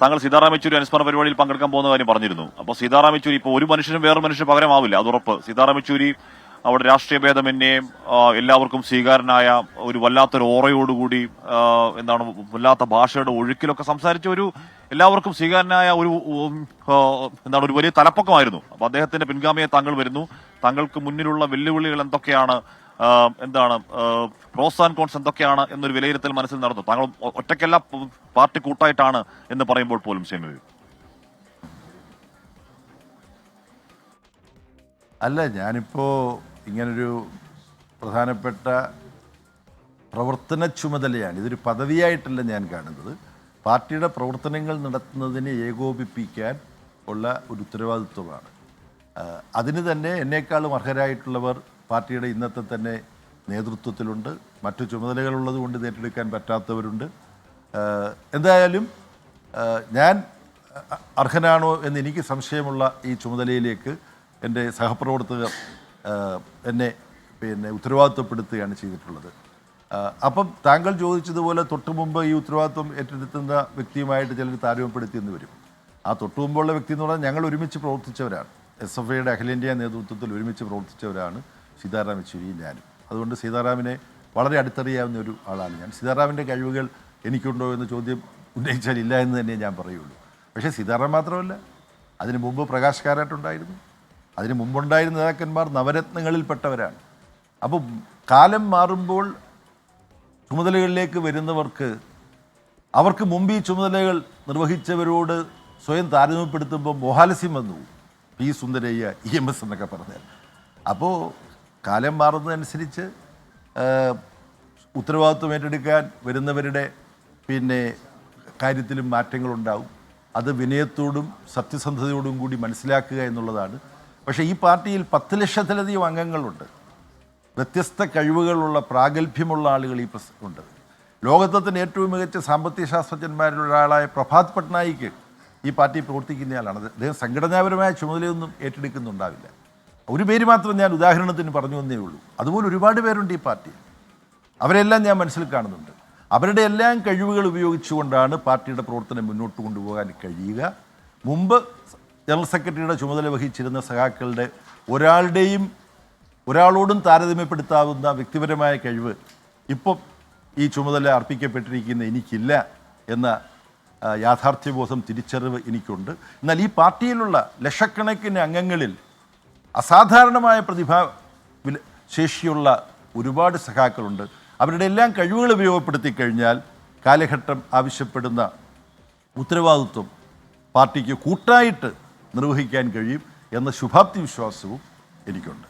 താങ്കൾ സീതാറാം യെച്ചൂരി അനുസ്മരണ പരിപാടിയിൽ പങ്കെടുക്കാൻ പോകുന്ന കാര്യം പറഞ്ഞിരുന്നു. അപ്പോൾ സീതാറാം യെച്ചൂരി ഇപ്പോൾ ഒരു മനുഷ്യനും വേറെ മനുഷ്യന് പകരമാവില്ല. അത് ഉറപ്പ്. സീതാറാം യെച്ചൂരി അവിടെ രാഷ്ട്രീയ ഭേദമന്യേ എല്ലാവർക്കും സ്വീകാരനായ ഒരു വല്ലാത്തൊരു ഓറയോടുകൂടി എന്താണ് വല്ലാത്ത ഭാഷയുടെ ഒഴുക്കിലൊക്കെ സംസാരിച്ച ഒരു എല്ലാവർക്കും സ്വീകാരനായ ഒരു എന്താണ് ഒരു വലിയ തലപ്പൊക്കമായിരുന്നു. അപ്പൊ അദ്ദേഹത്തിന്റെ പിൻഗാമിയെ താങ്കൾ വരുന്നു. താങ്കൾക്ക് മുന്നിലുള്ള വെല്ലുവിളികൾ എന്തൊക്കെയാണ്? എന്താണ് പ്രോസ് ആൻഡ് കോൺസ് എന്തൊക്കെയാണ് എന്നൊരു വിലയിരുത്തൽ മനസ്സിൽ നടന്നു. താങ്കൾ ഒറ്റയ്ക്കല്ല പാർട്ടി കൂട്ടായിട്ടാണ് എന്ന് പറയുമ്പോൾ പോലും ഷെമി അല്ല ഞാനിപ്പോൾ ഇങ്ങനൊരു പ്രധാനപ്പെട്ട പ്രവർത്തന ചുമതലയാണ്. ഇതൊരു പദവിയായിട്ടല്ല ഞാൻ കാണുന്നത്. പാർട്ടിയുടെ പ്രവർത്തനങ്ങൾ നടത്തുന്നതിനെ ഏകോപിപ്പിക്കാൻ ഉള്ള ഒരു ഉത്തരവാദിത്വമാണ്. അതിന് തന്നെ എന്നേക്കാളും അർഹരായിട്ടുള്ളവർ പാർട്ടിയുടെ ഇന്നത്തെ തന്നെ നേതൃത്വത്തിലുണ്ട്. മറ്റു ചുമതലകളുള്ളത് കൊണ്ട് ഏറ്റെടുക്കാൻ പറ്റാത്തവരുണ്ട്. എന്തായാലും ഞാൻ അർഹനാണോ എന്ന് എനിക്ക് സംശയമുള്ള ഈ ചുമതലയിലേക്ക് എന്റെ സഹപ്രവർത്തകർ എന്നെ പിന്നെ ഉത്തരവാദിത്വപ്പെടുത്തുകയാണ് ചെയ്തിട്ടുള്ളത്. അപ്പം താങ്കൾ ചോദിച്ചതുപോലെ തൊട്ടു മുമ്പ് ഈ ഉത്തരവാദിത്വം ഏറ്റെടുത്തുന്ന വ്യക്തിയുമായിട്ട് ചിലർ താരതമ്യപ്പെടുത്തിയെന്ന് വരും. ആ തൊട്ടു മുമ്പുള്ള വ്യക്തി എന്ന് പറഞ്ഞാൽ ഞങ്ങൾ ഒരുമിച്ച് പ്രവർത്തിച്ചവരാണ്. എസ് എഫ് ഐയുടെ അഖിലേന്ത്യാ നേതൃത്വത്തിൽ ഒരുമിച്ച് പ്രവർത്തിച്ചവരാണ്. സീതാറാം യെച്ചൂരി ഞാനും അതുകൊണ്ട് സീതാറാമിനെ വളരെ അടുത്തറിയാവുന്ന ഒരു ആളാണ് ഞാൻ. സീതാറാമിന്റെ കഴിവുകൾ എനിക്കുണ്ടോ എന്ന ചോദ്യം ഉന്നയിച്ചാൽ ഇല്ല എന്ന് തന്നെ ഞാൻ പറയുള്ളൂ. പക്ഷേ സീതാറാം മാത്രമല്ല അതിനു മുമ്പ് പ്രകാശ് കാരാട്ടുണ്ടായിരുന്നു അതിനു മുമ്പുണ്ടായിരുന്ന നേതാക്കന്മാർ നവരത്നങ്ങളിൽപ്പെട്ടവരാണ്. അപ്പം കാലം മാറുമ്പോൾ ചുമതലകളിലേക്ക് വരുന്നവർക്ക് അവർക്ക് മുമ്പ് ഈ ചുമതലകൾ നിർവഹിച്ചവരോട് സ്വയം താരതമ്യപ്പെടുത്തുമ്പോൾ മോഹാലസ്യം വന്നു. P Sundarayya E M S എന്നൊക്കെ പറഞ്ഞാൽ. അപ്പോൾ കാലം മാറുന്നതനുസരിച്ച് ഉത്തരവാദിത്വം ഏറ്റെടുക്കാൻ വരുന്നവരുടെ പിന്നെ കാര്യത്തിലും മാറ്റങ്ങളുണ്ടാവും. അത് വിനയത്തോടും സത്യസന്ധതയോടും കൂടി മനസ്സിലാക്കുക എന്നുള്ളതാണ്. പക്ഷേ ഈ പാർട്ടിയിൽ പത്ത് ലക്ഷത്തിലധികം അംഗങ്ങളുണ്ട്. വ്യത്യസ്ത കഴിവുകളുള്ള പ്രാഗൽഭ്യമുള്ള ആളുകൾ ഈ ഉണ്ട്. ലോകത്തിന് ഏറ്റവും മികച്ച സാമ്പത്തിക ശാസ്ത്രജ്ഞന്മാരിൽ ഒരാളായ പ്രഭാത് പട്നായിക്ക് ഈ പാർട്ടി പ്രവർത്തിക്കുന്നയാളാണ് അദ്ദേഹം സംഘടനാപരമായ ചുമതലയൊന്നും ഏറ്റെടുക്കുന്നുണ്ടാവില്ല. ഒരു പേര് മാത്രം ഞാൻ ഉദാഹരണത്തിന് പറഞ്ഞു എന്നേ ഉള്ളൂ. അതുപോലെ ഒരുപാട് പേരുണ്ട് ഈ പാർട്ടി. അവരെല്ലാം ഞാൻ മനസ്സിൽ കാണുന്നുണ്ട്. അവരുടെ എല്ലാം കഴിവുകൾ ഉപയോഗിച്ചുകൊണ്ടാണ് പാർട്ടിയുടെ പ്രവർത്തനം മുന്നോട്ട് കൊണ്ടുപോകാൻ കഴിയുക. മുമ്പ് ജനറൽ സെക്രട്ടറിയുടെ ചുമതല വഹിച്ചിരുന്ന സഖാക്കളുടെ ഒരാളുടെയും ഒരാളോടും താരതമ്യപ്പെടുത്താവുന്ന വ്യക്തിപരമായ കഴിവ് ഇപ്പം ഈ ചുമതല അർപ്പിക്കപ്പെട്ടിരിക്കുന്ന എനിക്കില്ല എന്ന യാഥാർത്ഥ്യബോധം തിരിച്ചറിവ് എനിക്കുണ്ട്. എന്നാൽ ഈ പാർട്ടിയിലുള്ള ലക്ഷക്കണക്കിന് അംഗങ്ങളിൽ അസാധാരണമായ പ്രതിഭാ ശേഷിയുള്ള ഒരുപാട് സഖാക്കളുണ്ട്. അവരുടെ എല്ലാം കഴിവുകൾ ഉപയോഗപ്പെടുത്തി കഴിഞ്ഞാൽ കാലഘട്ടം ആവശ്യപ്പെടുന്ന ഉത്തരവാദിത്വം പാർട്ടിക്ക് കൂട്ടായിട്ട് നിർവഹിക്കാൻ കഴിയും എന്ന ശുഭാപ്തി വിശ്വാസവും എനിക്കുണ്ട്.